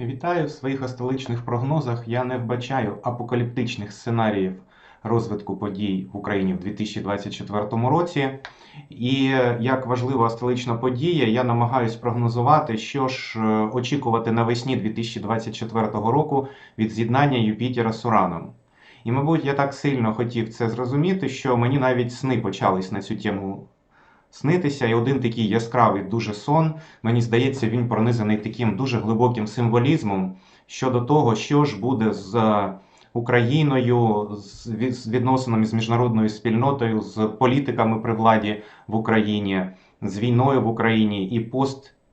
Вітаю в своїх астеличних прогнозах. Я не вбачаю апокаліптичних сценаріїв розвитку подій в Україні в 2024 році. І як важлива астелична подія, я намагаюсь прогнозувати, що ж е, очікувати навесні 2024 року від з'єднання Юпітера з Ураном. І, мабуть, я так сильно хотів це зрозуміти, що мені навіть сни почались на цю тему снитися. І один такий яскравий дуже сон, мені здається, він пронизаний таким дуже глибоким символізмом щодо того, що ж буде з Україною, з відносинами з міжнародною спільнотою, з політиками при владі в Україні, з війною в Україні і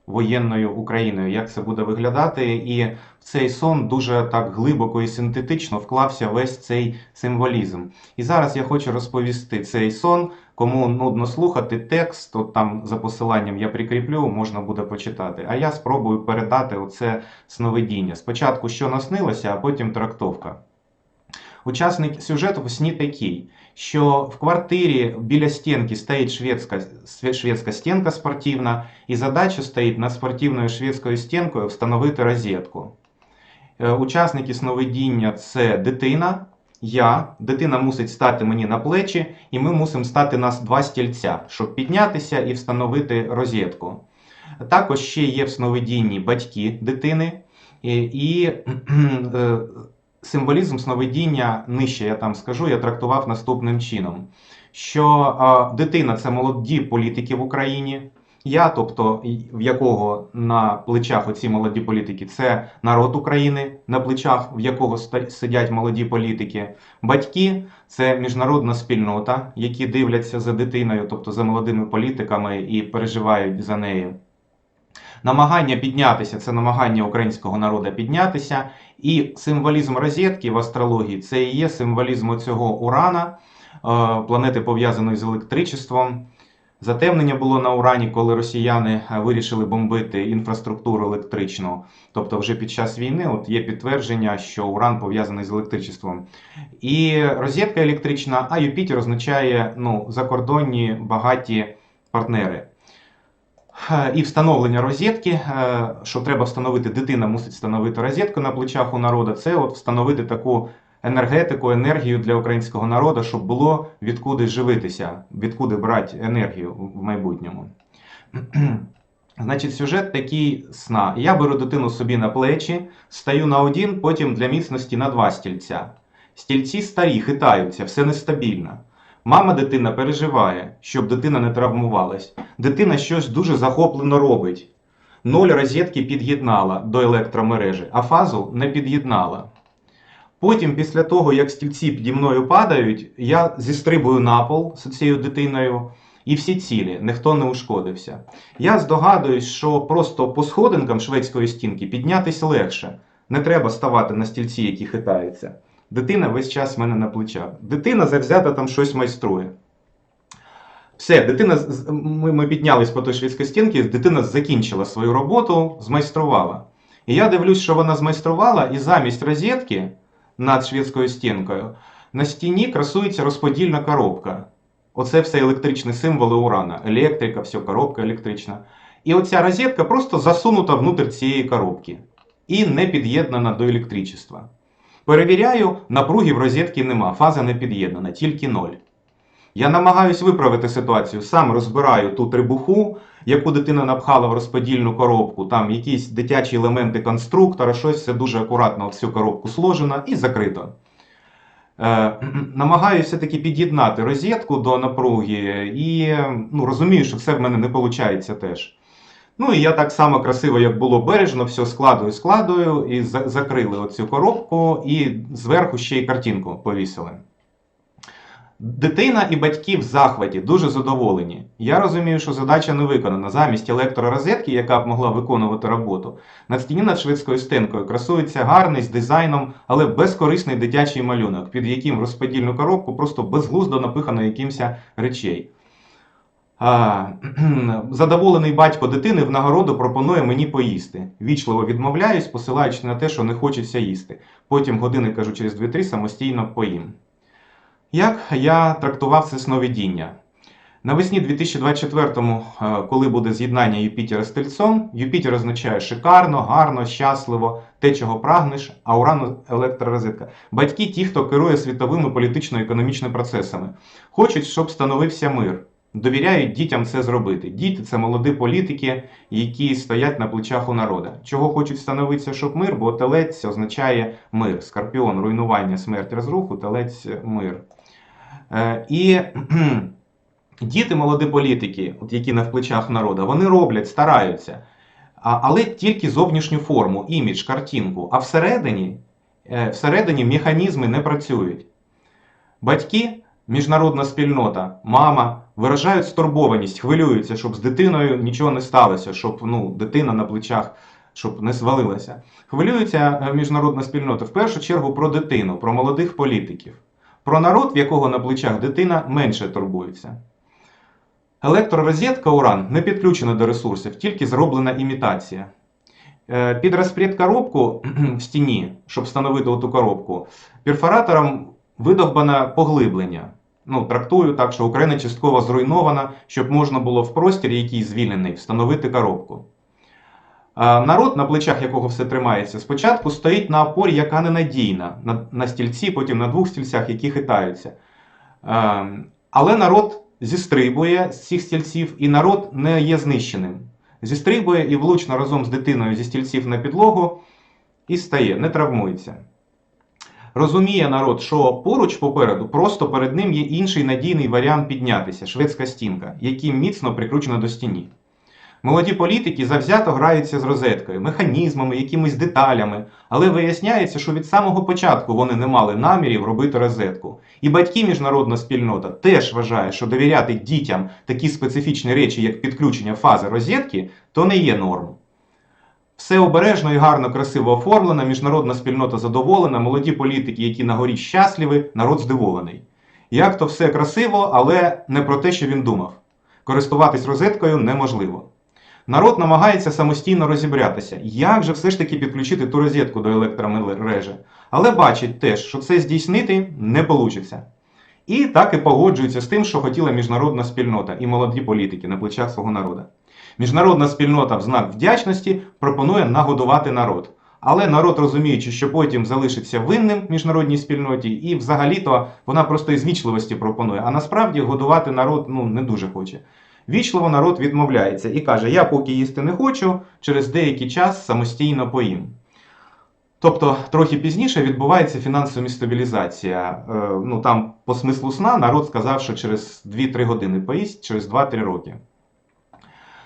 поствоєнною Україною. Як це буде виглядати? І в цей сон дуже так глибоко і синтетично вклався весь цей символізм. І зараз я хочу розповісти цей сон. Кому нудно слухати текст, от там за посиланням я прикріплю, можна буде почитати. А я спробую передати оце сновидіння. Спочатку, що наснилося, а потім трактовка. Учасник сюжету в сні такий, що в квартирі біля стінки стоїть шведська, шведська стінка спортивна, і задача стоїть над спортивною шведською стінкою встановити розетку. Е, Учасники сновидіння це дитина, я, дитина мусить стати мені на плечі, і ми мусимо стати на два стільця, щоб піднятися і встановити розетку. Також ще є в сновидінні батьки дитини, і, і е, символізм сновидіння нижче, я там скажу, я трактував наступним чином: що дитина це молоді політики в Україні. Я, тобто, в якого на плечах оці молоді політики, це народ України, на плечах в якого сидять молоді політики. Батьки це міжнародна спільнота, які дивляться за дитиною, тобто за молодими політиками і переживають за нею. Намагання піднятися це намагання українського народу піднятися. І символізм розетки в астрології це і є символізм цього Урана, е, планети пов'язаної з електричеством. Затемнення було на Урані, коли росіяни е, вирішили бомбити інфраструктуру електричну. Тобто, вже під час війни от є підтвердження, що Уран пов'язаний з електричеством. І розетка електрична, а Юпітер означає ну, закордонні багаті партнери. Е, І встановлення розетки, е, що треба встановити, дитина мусить встановити розетку на плечах у народу, це от встановити таку енергетику, енергію для українського народу, щоб було відкуди живитися, відкуди брати енергію в майбутньому. Значить, сюжет такий сна. Я беру дитину собі на плечі, стаю на один, потім для міцності на два стільця. Стільці старі, хитаються, все нестабільно. Мама дитина переживає, щоб дитина не травмувалась. Дитина щось дуже захоплено робить. Ноль розетки під'єднала до електромережі, а фазу не під'єднала. Потім, після того, як стільці піді мною падають, я зістрибую на пол з цією дитиною, і всі цілі, ніхто не ушкодився. Я здогадуюсь, що просто по сходинкам шведської стінки піднятися легше. Не треба ставати на стільці, які хитаються. Дитина весь час в мене на плечах. Дитина завзята там щось майструє. Все, дитина, ми, ми піднялись по той шведській стінці, дитина закінчила свою роботу, змайструвала. І я дивлюсь, що вона змайструвала, і замість розетки над шведською стінкою на стіні красується розподільна коробка. Оце все електричні символи урана. Електрика, все, коробка електрична. І оця розетка просто засунута внутрь цієї коробки і не під'єднана до електричества. Перевіряю, напруги в розетці нема, фаза не під'єднана, тільки ноль. Я намагаюсь виправити ситуацію, сам розбираю ту трибуху, яку дитина напхала в розподільну коробку, там якісь дитячі елементи конструктора, щось все дуже акуратно в всю коробку сложено і закрито. Е, намагаюся все-таки під'єднати розетку до напруги і ну, розумію, що все в мене не виходить теж. Ну і я так само красиво, як було бережно, все складую, складую, і за- закрили оцю коробку, і зверху ще й картинку повісили. Дитина і батьки в захваті, дуже задоволені. Я розумію, що задача не виконана. Замість електророзетки, яка б могла виконувати роботу, на стіні над швидкою стінкою красується гарний з дизайном, але безкорисний дитячий малюнок, під яким розподільну коробку просто безглуздо напихано якимось речей. Задоволений батько дитини в нагороду пропонує мені поїсти. Вічливо відмовляюсь, посилаючи на те, що не хочеться їсти. Потім години, кажу, через 2-3 самостійно поїм. Як я трактував це сновидіння? Навесні 2024-му, е, коли буде з'єднання Юпітера з Тельцом, Юпітер означає шикарно, гарно, щасливо, те, чого прагнеш, а Уран електророзетка. Батьки ті, хто керує світовими політично-економічними процесами, хочуть, щоб становився мир. Довіряють дітям це зробити. Діти це молоді політики, які стоять на плечах у народа. Чого хочуть становитися, щоб мир, бо телець означає мир. Скорпіон, руйнування, смерть, розруху, телець мир. Е, І діти молоді політики, от які на плечах народу, вони роблять, стараються, але тільки зовнішню форму, імідж, картинку. А всередині, е, всередині механізми не працюють. Батьки, міжнародна спільнота, мама виражають стурбованість, хвилюються, щоб з дитиною нічого не сталося, щоб ну, дитина на плечах щоб не свалилася. Хвилюється е, міжнародна спільнота в першу чергу про дитину, про молодих політиків, про народ, в якого на плечах дитина менше турбується. Електророзетка Уран не підключена до ресурсів, тільки зроблена імітація. Е, Під розпред коробку в стіні, щоб встановити оту коробку, перфоратором видовбане поглиблення. Ну, трактую так, що Україна частково зруйнована, щоб можна було в простірі, який звільнений, встановити коробку. Народ, на плечах якого все тримається, спочатку стоїть на опорі, яка ненадійна, на, на стільці, потім на двох стільцях, які хитаються. Але народ зістрибує з цих стільців, і народ не є знищеним. Зістрибує і влучно разом з дитиною зі стільців на підлогу і стає, не травмується. Розуміє народ, що поруч попереду, просто перед ним є інший надійний варіант піднятися шведська стінка, який міцно прикручена до стіні. Молоді політики завзято граються з розеткою, механізмами, якимись деталями, але виясняється, що від самого початку вони не мали намірів робити розетку. І батьки міжнародна спільнота теж вважає, що довіряти дітям такі специфічні речі, як підключення фази розетки, то не є нормою. Все обережно і гарно, красиво оформлено, міжнародна спільнота задоволена, молоді політики, які на горі щасливі, народ здивований. Як то все красиво, але не про те, що він думав. Користуватись розеткою неможливо. Народ намагається самостійно розібратися, як же все ж таки підключити ту розетку до електромережі, але бачить теж, що це здійснити не вийде. І так і погоджується з тим, що хотіла міжнародна спільнота і молоді політики на плечах свого народу. Міжнародна спільнота в знак вдячності пропонує нагодувати народ. Але народ, розуміючи, що потім залишиться винним в міжнародній спільноті, і взагалі-то вона просто із вічливості пропонує. А насправді годувати народ ну, не дуже хоче. Вічливо народ відмовляється і каже: Я поки їсти не хочу, через деякий час самостійно поїм. Тобто трохи пізніше відбувається фінансова стабілізація. Е, ну там по смислу сна народ сказав, що через 2-3 години поїсть, через 2-3 роки.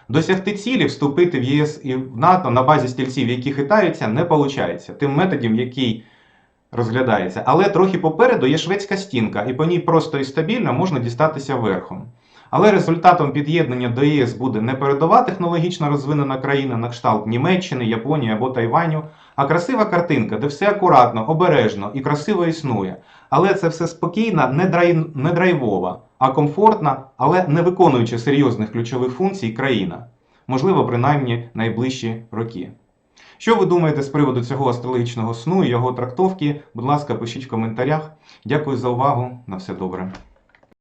Досягти цілі, вступити в ЄС і в НАТО на базі стільців, які хитаються, не виходить. Тим методом, який розглядається. Але трохи попереду є шведська стінка, і по ній просто і стабільно можна дістатися верхом. Але результатом під'єднання до ЄС буде не передова технологічно розвинена країна на кшталт Німеччини, Японії або Тайваню, а красива картинка, де все акуратно, обережно і красиво існує. Але це все спокійна, не, драй... не драйвова, а комфортна, але не виконуючи серйозних ключових функцій країна. Можливо, принаймні найближчі роки. Що ви думаєте з приводу цього астрологічного сну і його трактовки? Будь ласка, пишіть в коментарях. Дякую за увагу. На все добре.